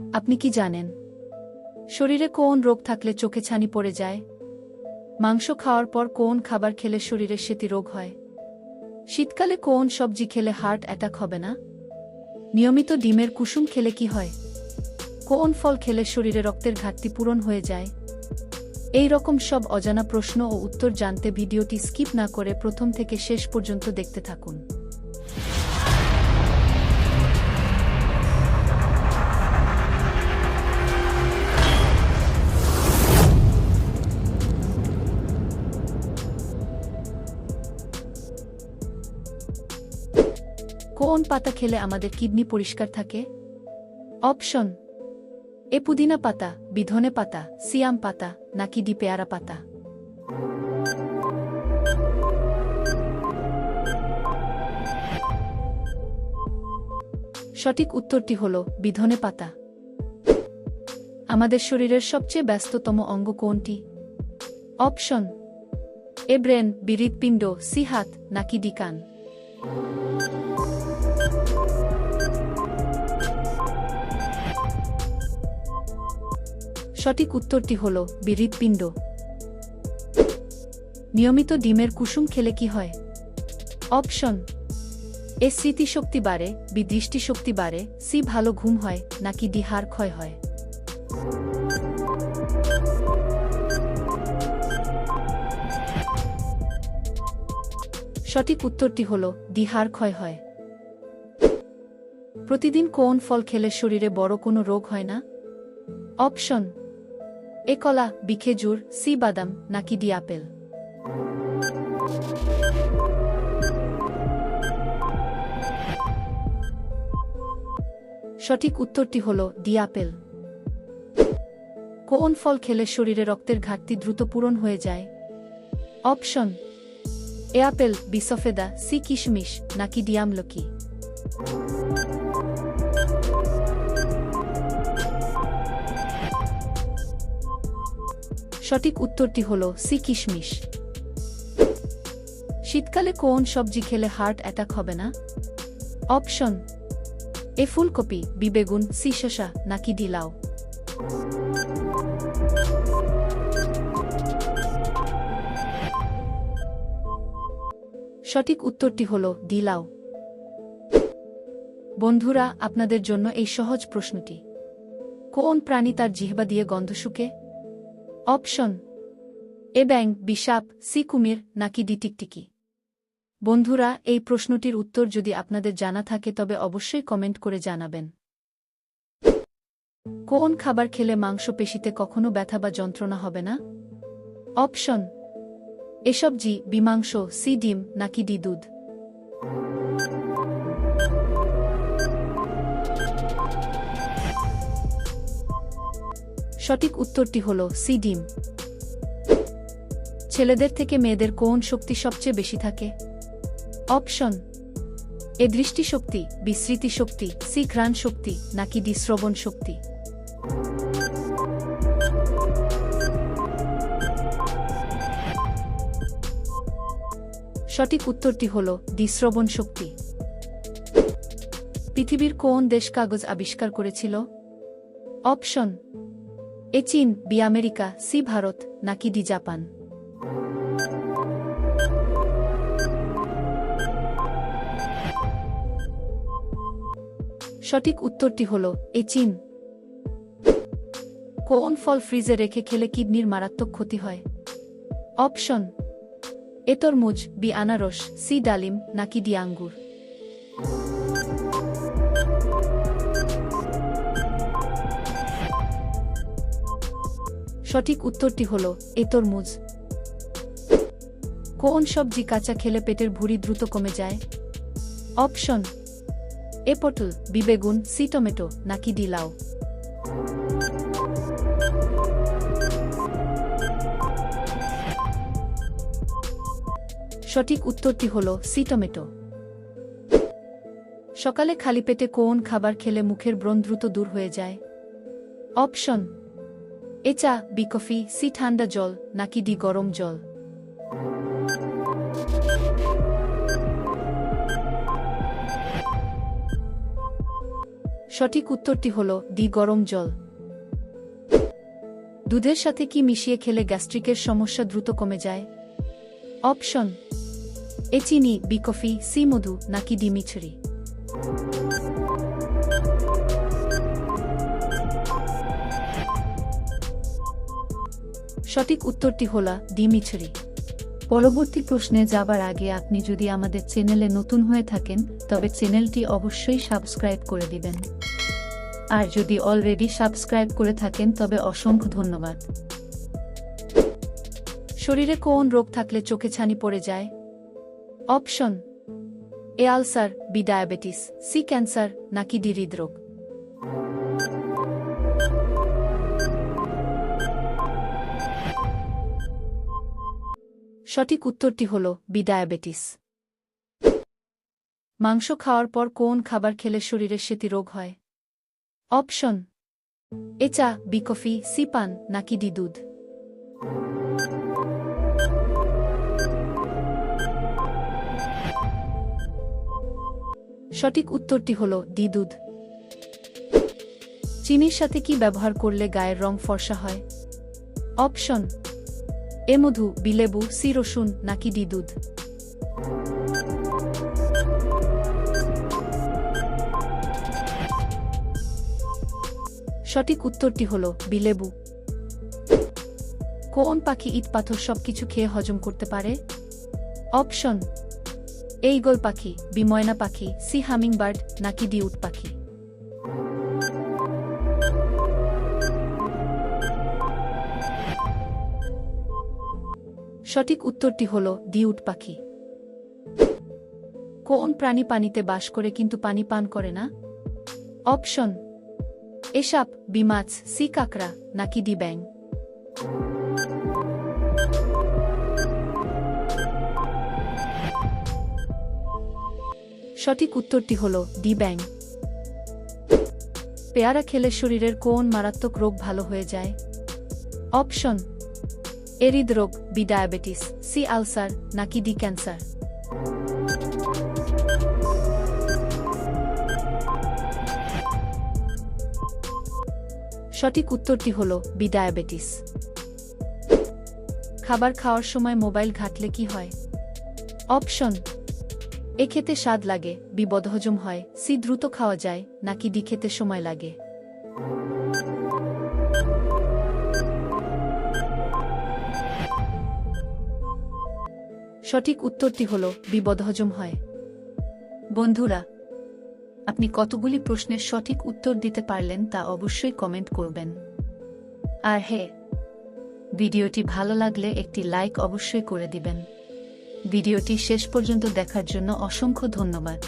আপনি কি জানেন? শরীরে কোন রোগ থাকলে চোখে ছানি পড়ে যায়? মাংস খাওয়ার পর কোন খাবার খেলে শরীরে সেতি রোগ হয়? শীতকালে কোন সবজি খেলে হার্ট অ্যাটাক হবে না? নিয়মিত ডিমের কুসুম খেলে কি হয়? কোন ফল খেলে শরীরে রক্তের ঘাটতি পূরণ হয়ে যায়? এই রকম সব অজানা প্রশ্ন ও উত্তর জানতে ভিডিওটি স্কিপ না করে প্রথম থেকে শেষ পর্যন্ত দেখতে থাকুন। কোন পাতা খেলে আমাদের কিডনি পরিষ্কার থাকে? অপশন, এ পুদিনা পাতা বিধনে পাতা সিয়াম পাতা, নাকি ডি পেয়ারা পাতা? সঠিক উত্তরটি হল বিধনে পাতা। আমাদের শরীরের সবচেয়ে ব্যস্ততম অঙ্গ কোনটি? অপশন, এ ব্রেন বিহৃৎপিণ্ড সি হাত, নাকি ডি সঠিক উত্তরটি হল বিহৃৎপিণ্ড। নিয়মিত ডিমের কুসুম খেলে কি হয়? অপশন, এ স্মৃতিশক্তি বাড়ে, বি দৃষ্টিশক্তি বাড়ে, সি ভালো ঘুম হয়, নাকি ডি হাড় ক্ষয় হয়? সঠিক উত্তরটি হল ডি হাড় ক্ষয় হয়। প্রতিদিন কোন ফল খেলে শরীরে বড় কোনো রোগ হয় না? অপশন এ কলা বি খেজুর সি বাদাম, নাকি ডি আপেল? সঠিক উত্তরটি হল ডি আপেল। কোন ফল খেলে শরীরে রক্তের ঘাটতি দ্রুত পূরণ হয়ে যায়? অপশন, এ আপেল, বি সফেদা, সি কিশমিশ, নাকি ডি সঠিক উত্তরটি হল সি কিশমিশ। শীতকালে কোন সবজি খেলে হার্ট অ্যাটাক হবে না? অপশন, এ ফুলকপি, বি বেগুন, সি শসা, নাকি ডি লাউ। সঠিক উত্তরটি হল ডি লাউ। বন্ধুরা, আপনাদের জন্য এই সহজ প্রশ্নটি। কোন প্রাণী তার জিহ্বা দিয়ে গন্ধ শুকে? অপশন, এ ব্যাং বিসাপ সি কুমির, নাকি ডি টিকটিকি? বন্ধুরা, এই প্রশ্নটির উত্তর যদি আপনাদের জানা থাকে, তবে অবশ্যই কমেন্ট করে জানাবেন। কোন খাবার খেলে মাংস পেশিতে কখনো ব্যথা বা যন্ত্রণা হবে না? অপশন, এসব জি বিমাংস সি ডিম, নাকি ডি দুধ? সঠিক উত্তরটি হল সি ডিম। ছেলেদের থেকে মেয়েদের কোন শক্তি সবচেয়ে বেশি থাকে? অপশন, এ দৃষ্টিশক্তি বিস্মৃতি শক্তি সি ঘ্রাণ শক্তি নাকি ডি শ্রবণ শক্তি সঠিক উত্তরটি হল ডি শ্রবণ শক্তি পৃথিবীর কোন দেশ কাগজ আবিষ্কার করেছিল? অপশন এ চীন, বি আমেরিকা, সি ভারত, নাকি ডি জাপান। সঠিক উত্তরটি হল, এ চীন। কোন ফল ফ্রিজে রেখে খেলে কিডনির মারাত্মক ক্ষতি হয়? অপশন এ তরমুজ বি আনারস, সি ডালিম, নাকি ডি আঙ্গুর। সঠিক উত্তরটি হল, এ তরমুজ। কোন সবজি কাঁচা খেলে পেটের ভুঁড়ি দ্রুত কমে যায়? অপশন, এ পটল, বি বেগুন, সি টমেটো, নাকি ডি লাউ। সঠিক উত্তরটি হল, সি টমেটো। সকালে খালি পেটে কোন খাবার খেলে মুখের ব্রণ দ্রুত দূর হয়ে যায়? অপশন এ চা বি কফি, সি ঠান্ডা জল, নাকি ডি গরম জল? সঠিক উত্তরটি হল ডি গরম জল। দুধের সাথে কি মিশিয়ে খেলে গ্যাস্ট্রিকের সমস্যা দ্রুত কমে যায়? অপশন, এ চিনি, বি কফি, সি মধু, নাকি ডি মিছরি? সঠিক উত্তরটি হল ডি মিছরি পরবর্তী প্রশ্নে যাবার আগে আপনি যদি আমাদের চ্যানেলে নতুন হয়ে থাকেন, তবে চ্যানেলটি অবশ্যই সাবস্ক্রাইব করে দিবেন। আর যদি অলরেডি সাবস্ক্রাইব করে থাকেন, তবে অসংখ্য ধন্যবাদ। শরীরে কোন রোগ থাকলে চোখে ছানি পড়ে যায়? Option, A ulcer, B diabetes, C cancer, নাকি ডি হৃদরোগ? সঠিক উত্তরটি হল বি ডায়াবেটিস। মাংস খাওয়ার পর কোন খাবার খেলে শরীরে সেতি রোগ হয়? অপশন, এ চা, বি কফি, সি পান, নাকি ডি দুধ? সঠিক উত্তরটি হল ডি দুধ। চিনির সাথে কি ব্যবহার করলে গায়ের রং ফর্সা হয়? অপশন এ মধু, বিলেবু সি রসুন নাকি ডি দুধ? সঠিক উত্তরটি হল বিলেবু। কোন পাখি ইট, পাথর সবকিছু খেয়ে হজম করতে পারে? অপশন, এই গোল পাখি, বিময়না পাখি, সি হামিং বার্ড নাকি ডি উট পাখি? সঠিক উত্তরটি হল ডি উট পাখি। কোন প্রাণী পানিতে বাস করে কিন্তু পানি পান করে না? অপশন, এসাপ বি মাছ সি কাকড়া, নাকি ডি ব্যাং সঠিক উত্তরটি হল ডি ব্যাং পেয়ারা খেলে শরীরের কোন মারাত্মক রোগ ভালো হয়ে যায়? অপশন এ হৃদরোগ বি ডায়াবেটিস সি আলসার নাকি ডি ক্যান্সার সঠিক উত্তরটি হল বি ডায়াবেটিস খাবার খাওয়ার সময় মোবাইল ঘাটলে কি হয়? অপশন, এ খেতে স্বাদ লাগে বিবদহজম হয়, সি দ্রুত খাওয়া যায়, নাকি ডি খেতে সময় লাগে? সঠিক উত্তরটি হল, বিপদ হজম হয়। বন্ধুরা, আপনি কতগুলি প্রশ্নের সঠিক উত্তর দিতে পারলেন তা অবশ্যই কমেন্ট করবেন। আর হে, ভিডিওটি ভালো লাগলে একটি লাইক অবশ্যই করে দিবেন। ভিডিওটি শেষ পর্যন্ত দেখার জন্য অসংখ্য ধন্যবাদ।